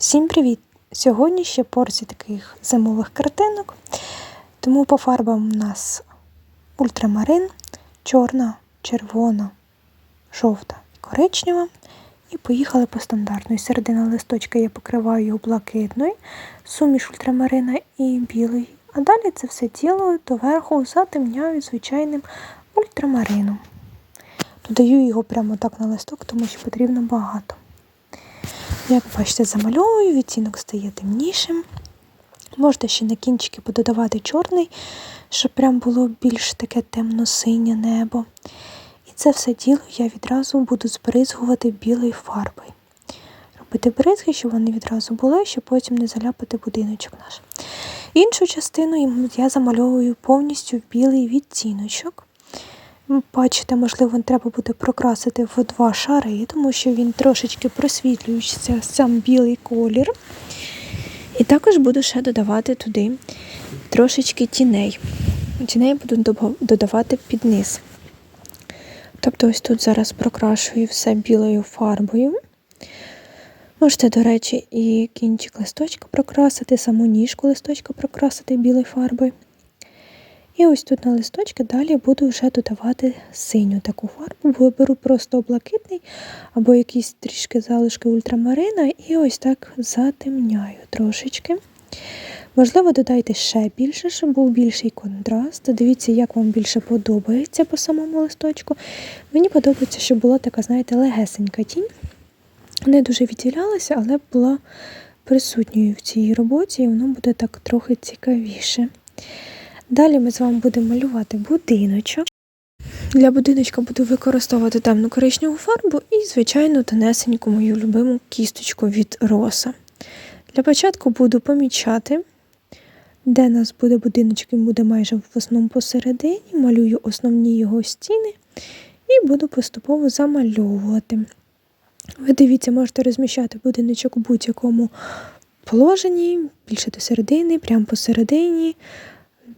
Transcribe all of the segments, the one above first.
Всім привіт! Сьогодні ще порція таких зимових картинок. Тому по фарбам у нас ультрамарин, чорна, червона, жовта і коричнева. І поїхали по стандартної. Середина листочка я покриваю його блакитною, суміш ультрамарина і білий. А далі це все тіло доверху затемняю звичайним ультрамарином. Додаю його прямо так на листок, тому що потрібно багато. Як бачите, замальовую, відтінок стає темнішим. Можете ще на кінчики пододавати чорний, щоб прям було більш таке темно-синє небо. І це все діло я відразу буду збризгувати білою фарбою. Робити бризги, щоб вони відразу були, щоб потім не заляпати будиночок наш. Іншу частину я замальовую повністю в білий відтіночок. Бачите, можливо, треба буде прокрасити в два шари, тому що він трошечки просвітлюється сам білий колір. І також буду ще додавати туди трошечки тіней. Тіней буду додавати під низ. Тобто, ось тут зараз прокрашую все білою фарбою. Можете, до речі, і кінчик листочка прокрасити, саму ніжку листочка прокрасити білою фарбою. І ось тут на листочки далі буду вже додавати синю таку фарбу, виберу просто блакитний або якісь трішки залишки ультрамарина, і ось так затемняю трошечки. Можливо, додайте ще більше, щоб був більший контраст. Дивіться, як вам більше подобається по самому листочку. Мені подобається, щоб була така, знаєте, легесенька тінь. Не дуже відділялася, але була присутньою в цій роботі, і воно буде так трохи цікавіше. Далі ми з вами будемо малювати будиночок. Для будиночка буду використовувати темну коричневу фарбу і, звичайно, тонесеньку мою любиму кісточку від роса. Для початку буду помічати, де нас буде будиночок, він буде майже в основному посередині, малюю основні його стіни і буду поступово замальовувати. Ви дивіться, можете розміщати будиночок у будь-якому положенні, більше до середини, прямо посередині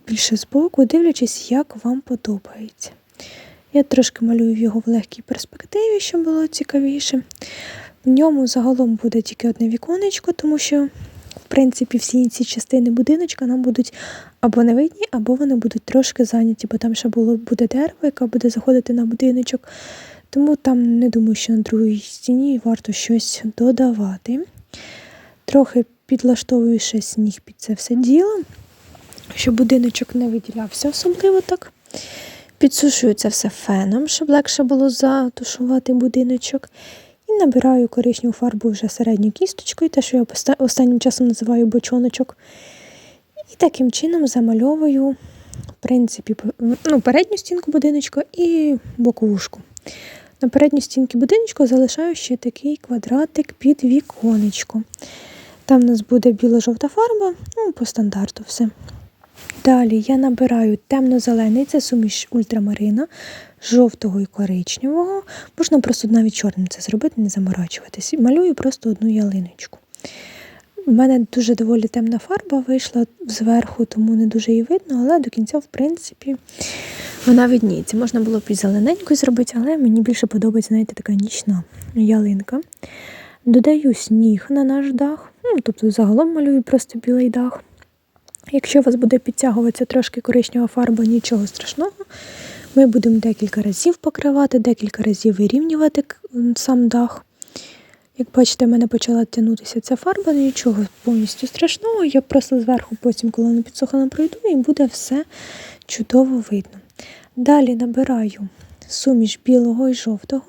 більше збоку, дивлячись, як вам подобається. Я трошки малюю його в легкій перспективі, щоб було цікавіше. В ньому загалом буде тільки одне віконечко, тому що, в принципі, всі ці частини будиночка нам будуть або не видні, або вони будуть трошки зайняті, бо там ще було, буде дерево, яке буде заходити на будиночок. Тому там не думаю, що на другій стіні варто щось додавати. Трохи підлаштовую ще сніг під це все діло щоб будиночок не виділявся особливо так. Підсушую це все феном, щоб легше було затушувати будиночок. І набираю коричневу фарбу вже середньою кісточкою, те, що я останнім часом називаю бочоночок. І таким чином замальовую в принципі, ну, передню стінку будиночка і боковушку. На передній стінці будиночку залишаю ще такий квадратик під віконечко. Там у нас буде біло-жовта фарба, ну, по стандарту все. Далі я набираю темно-зелений, це суміш ультрамарина, жовтого і коричневого. Можна просто навіть чорним це зробити, не заморачуватись. Малюю просто одну ялиночку. У мене дуже доволі темна фарба вийшла зверху, тому не дуже її видно, але до кінця, в принципі, вона видніється. Можна було б і зелененьку зробити, але мені більше подобається, знаєте, така нічна ялинка. Додаю сніг на наш дах, ну, тобто загалом малюю просто білий дах. Якщо у вас буде підтягуватися трошки коричнева фарба, нічого страшного. Ми будемо декілька разів покривати, декілька разів вирівнювати сам дах. Як бачите, в мене почала тягнутися ця фарба, нічого повністю страшного. Я просто зверху, потім, коли вона підсохне, пройду, і буде все чудово видно. Далі набираю суміш білого і жовтого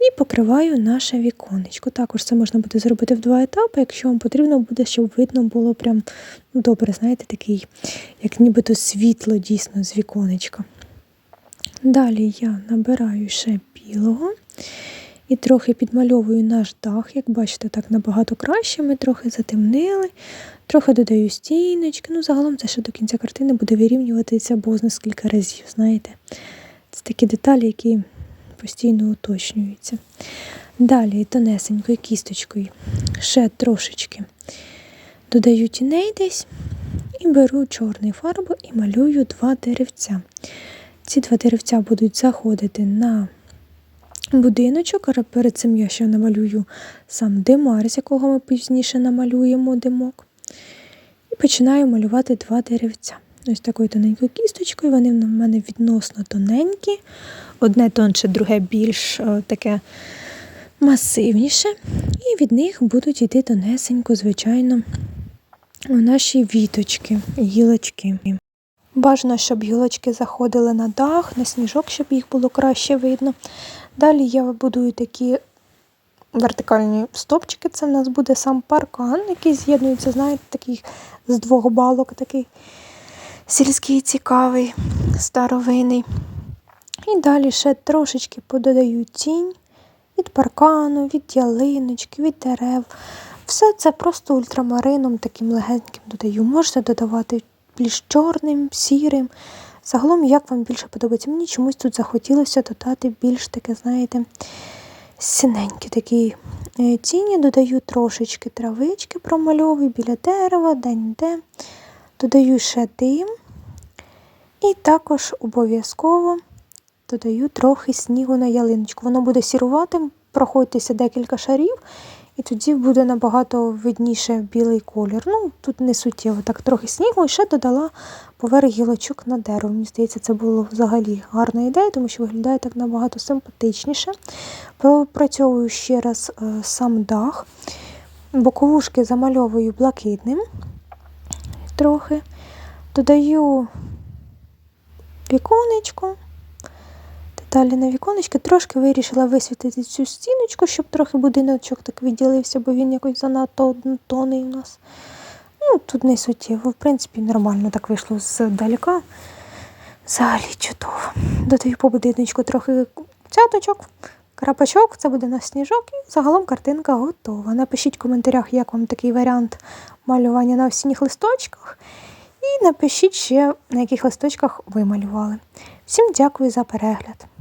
і покриваю наше віконечко. Також це можна буде зробити в два етапи, якщо вам потрібно буде, щоб видно було прям ну, добре, знаєте, такий, як нібито світло дійсно з віконечка. Далі я набираю ще білого і трохи підмальовую наш дах. Як бачите, так набагато краще. Ми трохи затемнили, трохи додаю стіночки. Ну, загалом це ще до кінця картини буде вирівнюватися бозна скільки разів, знаєте. Це такі деталі, які постійно уточнюється. Далі тонесенькою кісточкою ще трошечки додаю тіней десь і беру чорну фарбу і малюю два деревця. Ці два деревця будуть заходити на будиночок. а Перед цим я ще намалюю сам димар, з якого ми пізніше намалюємо димок. І починаю малювати два деревця. Ось такою тоненькою кісточкою. Вони в мене відносно тоненькі. Одне тонше, друге більш е, таке масивніше. І від них будуть йти тонесенько, звичайно, наші віточки, гілочки. Бажано, щоб гілочки заходили на дах, на сніжок, щоб їх було краще видно. Далі я будую такі вертикальні стопчики. Це в нас буде сам паркан, який з'єднується, знаєте, такий з двох балок, такий сільський, цікавий, старовинний. І далі ще трошечки пододаю тінь від паркану, від ялиночки, від дерев. Все це просто ультрамарином таким легеньким додаю. Можете додавати більш чорним, сірим. Загалом, як вам більше подобається. Мені чомусь тут захотілося додати більш таке, знаєте, синенькі такі е, тіні. Додаю трошечки травички промальовую біля дерева, де-де. Додаю ще дим. І також обов'язково додаю трохи снігу на ялиночку. Воно буде сіруватим, проходьтеся декілька шарів, і тоді буде набагато видніше білий колір. Ну, тут не суттєво, так трохи снігу і ще додала поверх гілочок на дерево. Мені здається, це було взагалі гарна ідея, тому що виглядає так набагато симпатичніше. Пропрацьовую ще раз е, сам дах. Боковушки замальовую блакитним трохи. Додаю віконечко. Далі на віконечки трошки вирішила висвітити цю стіночку, щоб трохи будиночок так відділився, бо він якось занадто однотонний у нас. Ну, Тут не суттєво, в принципі, нормально так вийшло здалека. Взагалі чудово. Додаю по будиночку трохи цяточок, крапачок, це буде на сніжок, і загалом картинка готова. Напишіть в коментарях, як вам такий варіант малювання на осінніх листочках. І напишіть ще, на яких листочках ви малювали. Всім дякую за перегляд!